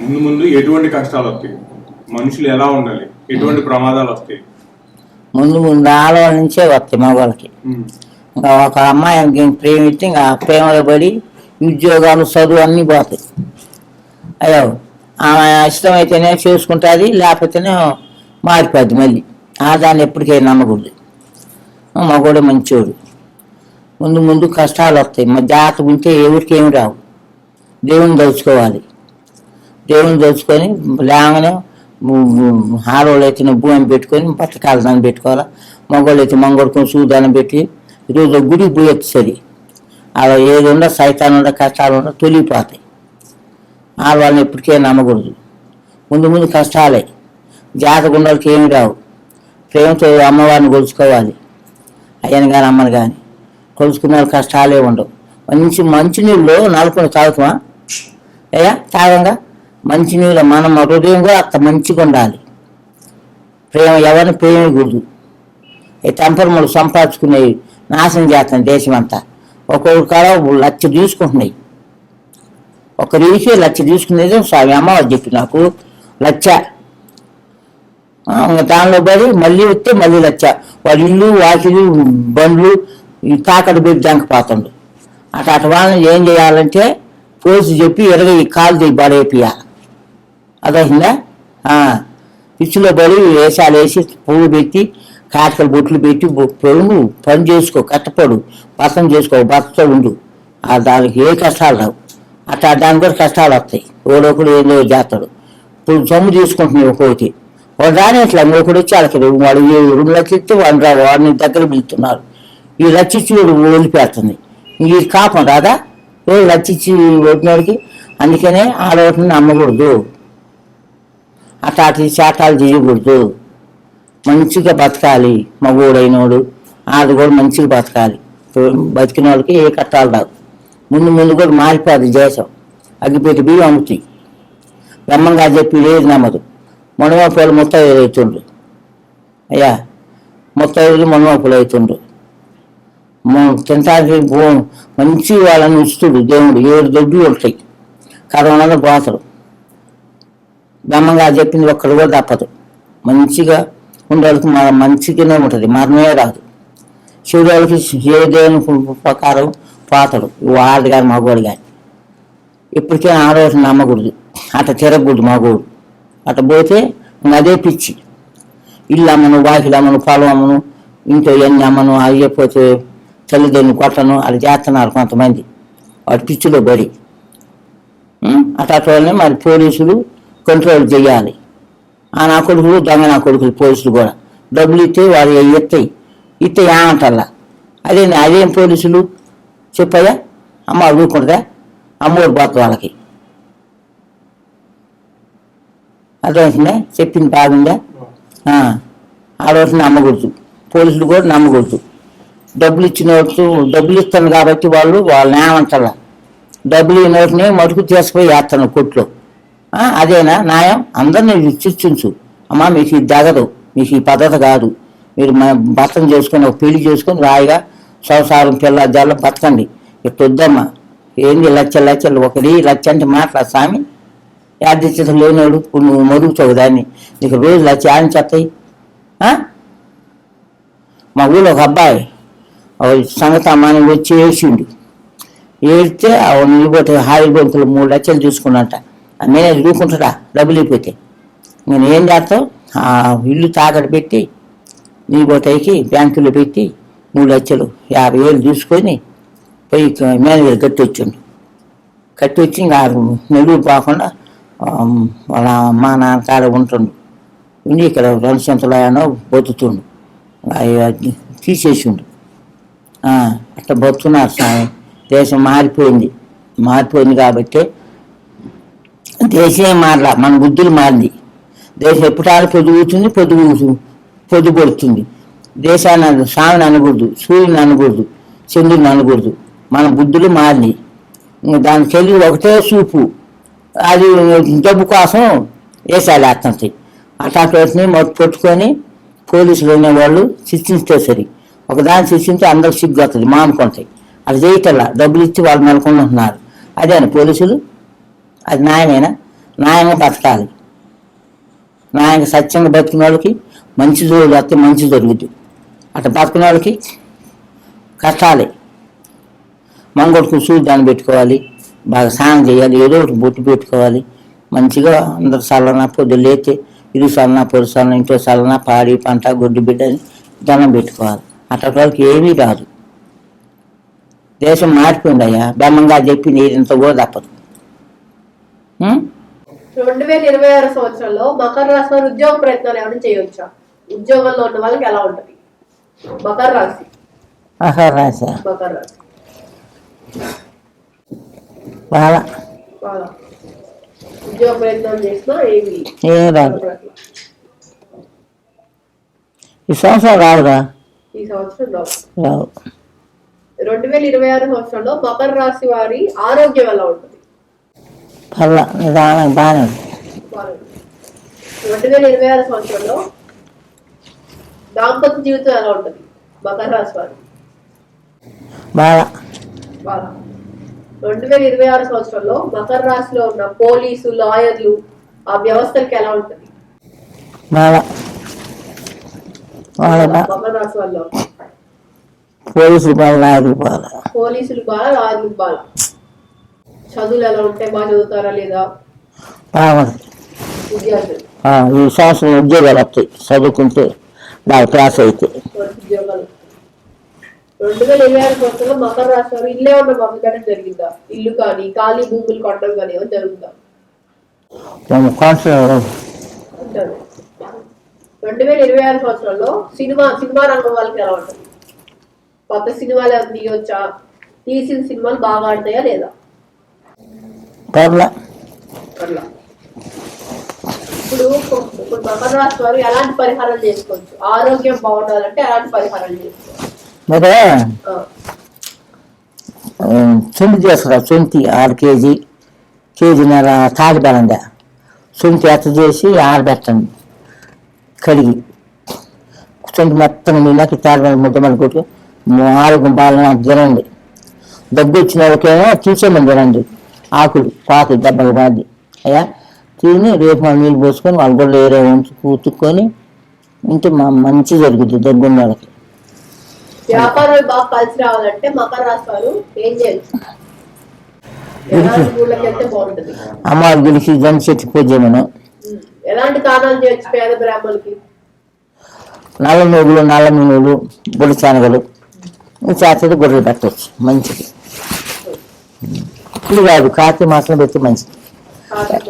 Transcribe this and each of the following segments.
ముందు ముందు ఎటువంటి కష్టాలు వస్తాయి? మనుషులు ఎలా ఉండాలి? ఎటువంటి ప్రమాదాలు వస్తాయి? ముందు ముందు ఆడవాళ్ళ నుంచే వస్తాయి మగవాళ్ళకి. ఇంకా ఒక అమ్మాయి ప్రేమిస్తే ఇంకా ప్రేమలో పడి ఉద్యోగాలు చదువు అన్నీ పోతాయి. అయ్యో ఆమె ఇష్టమైతేనే చేసుకుంటుంది లేకపోతేనే మారిపోద్ది మళ్ళీ. ఆ దాన్ని ఎప్పటికైనా నమ్మకూడదు. మగోడు మంచోడు. ముందు ముందు కష్టాలు వస్తాయి. మా జాతకు ఉంటే ఎవరికి ఏమి రావు. దేవుని దలుచుకోవాలి దేవుని తెలుసుకొని లేవనే ఆడవాళ్ళు అయితే భూమి పెట్టుకొని బట్టకాల దాన్ని పెట్టుకోవాలా? మగవాళ్ళు అయితే మంగళకొని సూదానం పెట్టి ఈరోజు గుడికి పోయొచ్చు సరి అలా ఏది ఉండ సైతాన్ ఉండ కష్టాలు ఉండ తొలిగిపోతాయి. ఆడవాళ్ళని ఎప్పటికే నమ్మకూడదు. ముందు ముందు కష్టాలే. జాతకుండలకి ఏమి రావు. ప్రేమతో అమ్మవారిని కొలుచుకోవాలి. అయ్యని కానీ అమ్మని కానీ కొలుచుకున్న వాళ్ళు కష్టాలే ఉండవు. మంచి మంచినీళ్ళు నలుపుని తాగుతామా అయ్యా తాగంగా? మంచినీళ్ళ మనం హృదయం కూడా అంత మంచిగా ఉండాలి. ప్రేమ ఎవరిని ప్రేమకూడదు ఈ తంపరములు సంపాదించుకునేవి నాశనం చేస్తాం దేశం అంతా ఒక్కొక్క కాడ లక్ష తీసుకుంటున్నాయి. ఒక రీసే లక్ష తీసుకునేది స్వామి అమ్మవారు చెప్పి నాకు లక్ష ఇంకా దానిలో పడి మళ్ళీ వస్తే మళ్ళీ లచ్చ. వాళ్ళ ఇల్లు వాకిలు బండ్లు ఈ తాకట్టు పెట్టి దంకపోతుండు అటు అటు వాళ్ళని ఏం చేయాలంటే పోసి చెప్పి ఇరవై కాలు దిగి పడేపియాలి అదైందా పిచ్చిలో పడి వేషాలు వేసి పువ్వు పెట్టి కాటకలు బొట్లు పెట్టి పొడుగు పని చేసుకో కట్టపడు బతం చేసుకో బతతో ఉండు. ఆ దానికి ఏ కష్టాలు రావు. అట్లా దానికి కూడా కష్టాలు వస్తాయి. ఓడొకడు ఏదో చేస్తాడు. ఇప్పుడు సొమ్ము తీసుకుంటున్నాయి ఒక్కొక్కటి. వాడు రాని అట్లా ఇంకొకటి వచ్చి అక్కడ వాడు రెండు లక్షలు ఇస్తే వాడిని రా వాడిని దగ్గర పిలుతున్నారు ఈ లచ్చిచ్చి వాడు వదిలిపెడుతుంది. ఈ కాపం రాదా? ఏ లచ్చిచ్చి వదిలినోడికి అందుకనే ఆడవటిని నమ్మకూడదు. అటాటి శాతాలు చేయకూడదు మంచిగా బతకాలి మగోడైనోడు. ఆడు కూడా మంచిగా బతకాలి. బతికిన వాళ్ళకి ఏ కట్టాలు రావు. ముందు ముందు కూడా మారిపోదు దేశం. అగ్గిపెట్టి బియ్యం అమ్ముతాయి. బ్రహ్మంగా చెప్పి లేదు నమ్మదు. మునమాపులు మొత్తం అవుతుండ్రు అయ్యా మొత్తం ఐదు మునమాపులు అవుతుండ్రు మ- తినటానికి మంచి వాళ్ళని ఉంచుతుడు దేవుడు. ఏడు దొడ్డు ఉంటాయి. కరోనాలో పోతాడు బ్రహ్మంగా చెప్పింది ఒక్కడు కూడా తప్పదు. మంచిగా ఉండేవాళ్ళకి మన మంచిగానే ఉంటుంది. మరణమే రాదు. శివుడికి ఏ దేవుని ప్రకారం పోతాడు. వాళ్ళు కానీ మగవాడు కానీ ఇప్పటికే ఆడవాళ్ళని నమ్మకూడదు. అట్ట తిరగకూడదు మగవాడు. అట్ట పోతే అదే పిచ్చి. ఇల్లు అమ్మను వాకిలు అమ్మను పొలం అమ్మను ఇంట్లో ఎన్ని అమ్మను అది చెప్పిపోతే తల్లిదండ్రులు కొట్టను అది చేస్తున్నారు కొంతమంది. వాటి పిచ్చిలో బడి. అట్లా మరి పోలీసులు కంట్రోల్ చేయాలి. ఆ నా కొడుకులు దొంగ నా కొడుకులు పోలీసులు కూడా. డబ్బులు ఇస్తే వాళ్ళు ఇస్తాయి ఇస్తే ఏమంటారా అదే అదేం పోలీసులు చెప్పయ్యా అమ్మ అడుగుకుంటుందా? అమ్మోడు పోతుంది వాళ్ళకి. అర్థమవుతుందా చెప్పింది బాగుందా? ఆ, నమ్మకూడదు. పోలీసులు కూడా నమ్మకూడదు. డబ్బులు ఇచ్చిన వాళ్ళు డబ్బులు ఇస్తాను కాబట్టి వాళ్ళు వాళ్ళని ఏమంటారా డబ్బులు ఈ మటుకు తీసుకుపోయి వేస్తాను కొట్లో అదేనా? న్యాయం? అందరినీ చర్చించు అమ్మా మీకు ఇది దగదు మీకు ఈ పద్ధతి కాదు. మీరు మ- భర్తను చేసుకొని ఒక పెళ్ళి చేసుకొని రాయిగా సంసారం పిల్ల జల్లం బతకండి. ఇట్లా వద్దమ్మా ఏంది లచ్చ లచ్చలు ఒకటి లచ్చ అంటే మాట్లాడు స్వామి యాదిత్యత లేనోడు ఇప్పుడు నువ్వు మరుగుతావు దాన్ని. నీకు రోజు లచ్చ ఆయన చెత్తాయి మా ఊళ్ళో ఒక అబ్బాయి సంగత సంగతి అమ్మాని వచ్చి ఏడ్చిండు. ఏడితే ఆ నిలబోతే హాయి బొంకులు మూడు లక్షలు చూసుకున్నట్ట నేనే చూసుకుంటాడా డబ్బులు అయిపోతే. నేను ఏం చేస్తావు? ఆ ఇల్లు తాకట్టు పెట్టి నీ నిలబోతాయికి బ్యాంకులో పెట్టి మూడు లక్షలు యాభై వేలు తీసుకొని పోయి మేనేజర్ కట్టి వచ్చిండు. కట్టి వచ్చి ఇంకా నెల్లూరు పోకుండా వాళ్ళ మా నాన్న కాడ ఉంటుండు. ఉండి ఇక్కడ రెండు సంతలో బతుకుతుండు. అవి తీసేసిండు. అట్లా బతుకున్నారు స్వామి. దేశం మారిపోయింది. మారిపోయింది కాబట్టి దేశం మారలా మన బుద్ధులు మారింది. దేశం ఎప్పుడాలు పొదుగుతుంది పొద్దు పొద్దు దేశాన్ని స్వామిని అనకూడదు సూర్యుని అనకూడదు చంద్రుని అనకూడదు. మన బుద్ధులు మారింది దాని దానికి ఒకటే చూపు. అది డబ్బు కోసం వేసాలి అతనికి అట్లాంటి వాటిని పట్టుకొని పోలీసులు అనేవాళ్ళు శిక్షిస్తే సరి. ఒకదాన్ని శిక్షించి అందరికి సిగ్గు వస్తుంది మానుకుంటాయి అది చేయటల్లా డబ్బులు ఇచ్చి వాళ్ళు నెలకొంటున్నారు. అదేనా పోలీసులు. అది న్యాయమేనా? న్యాయంగా బతకాలి. న్యాయంగా సత్యంగా బతికిన వాళ్ళకి మంచి జోలు వస్తే మంచి జరుగుద్ది. అట్లా బతికిన వాళ్ళకి కష్టాలే. మంగళకు సూర్యాన్ని పెట్టుకోవాలి. బాగా స్నానం చేయాలి. ఏదో ఒకటి బొట్టు పెట్టుకోవాలి. మంచిగా అందరు చల్లన పొద్దు లేతే ఇరు చల్లన పొడి చల్లన ఇంట్లో చల్లన పాడి పంట గొడ్డు బిడ్డని దండం పెట్టుకోవాలి. అట్లా వాళ్ళకి ఏమీ రాదు. దేశం మారిపోయిందయ్యా. బ్రహ్మంగా చెప్పింది ఇంత కూడా తప్పదు. రెండు వేల ఇరవై ఆరు సంవత్సరంలో మకర రాశి వారు ఉద్యోగ ప్రయత్నాలు ఏమైనా చేయవచ్చా ఉద్యోగంలో ఉన్న వాళ్ళకి ఎలా ఉంటది? మకర రాశి. ఆహా రాశా. మకర రాశి. బాగా బాగా ఉద్యోగ ప్రయత్నం చేసినా ఏమి? ఏం రాదు. ఈ సంవత్సరం రాదురా. ఈ సంవత్సరం రావు రావు. రెండు వేల ఇరవై ఆరు సంవత్సరంలో మకర రాశి వారి ఆరోగ్యం ఎలా ఉంటుంది? పర్లా నిదానం బాగానే ఉంది. రెండు వేల ఇరవై ఆరు సంవత్సరంలో దాంపత్య జీవితం ఎలా ఉంటుంది? మకర రాశి వారి. బాగా. బాగా. రెండు వేల ఇరవై ఆరు సంవత్సరంలో మకర రాశిలో ఉన్న పోలీసు లాయర్లు ఆ వ్యవస్థలకి ఎలా ఉంటుంది? మకర రాశి పోలీసులు బాగా లాయర్లు బాగా. పోలీసులు బాగా లాయర్లు బాగా. చదువులు ఎలా ఉంటాయి బాగా చదువుతారా లేదా? విద్యార్థులు. ఈ సంవత్సరం ఉద్యోగాలు వస్తాయి. చదువుకుంటే బాగా క్లాస్ అయితే. ఉద్యోగాలు రెండు వేల ఇరవై ఆరు సంవత్సరంలో మకర రాశి వారు ఇల్లే ఉన్న పంపడం జరిగిందా? ఇల్లు కానీ ఖాళీ భూములు కొనడం కానీ ఏమో జరుగుతుందా రెండు వేల ఇరవై ఆరు సంవత్సరంలో సినిమా సినిమా రంగం వాళ్ళకి ఎలా ఉంటుంది? కొత్త సినిమాలు తీయొచ్చా? తీసిన సినిమాలు బాగా ఆడతాయా లేదా? పర్లా. ఇప్పుడు ఇప్పుడు మకర రాశి వారు ఎలాంటి పరిహారాలు చేసుకోవచ్చు? ఆరోగ్యం బాగుండాలంటే ఎలాంటి పరిహారాలు చేసుకోవచ్చు మరి చేసుకురా ఆరు కేజీ కేజీన్నర తాటి బలంగా చుంటి ఎత్త చేసి ఆరబెట్టండి. కడిగి. చుంటి మొత్తం నీళ్ళకి తాటి ముద్ద కొట్టి ఆరోగ్యం బాగా తినండి. దగ్గు వచ్చిన వాళ్ళకేమో తీసేయమని తినండి. ఆకులు పాకు దెబ్బలు బాది అయ్యా? తిని రేపు మనం నీళ్ళు పోసుకొని వాళ్ళు కూడా ఏరే ఉంచి ఉతుక్కొని ఉంటే మా మంచి జరుగుతుంది దగ్గు ఉన్న వాళ్ళకి. వ్యాపారాలు బాగా కలిసి రావాలంటే మకర రాశి వారు ఏం చేయాలి? ఎలాంటి ఊళ్ళకి వెళ్తే బాగుంటుంది? అమ్మవారి గుడికి జన్ చెట్టు పూజ ఉమ్. ఎలాంటి దానాలు చేయొచ్చు పేద బ్రాహ్మణులకి? నల్ల నూగులు నల్ల మినువులు బుడి శనగలు చేతది గొర్రెలు పెట్టవచ్చు మంచిది. ఇప్పుడు కాదు కార్తీక మాసంలో పెడితే మంచిది.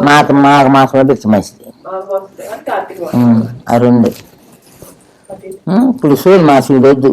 కార్తీక మాఘ మాసంలో పెడితే మంచిది. ఆ రెండు. ఇప్పుడు సూర్య మాసం వద్దు.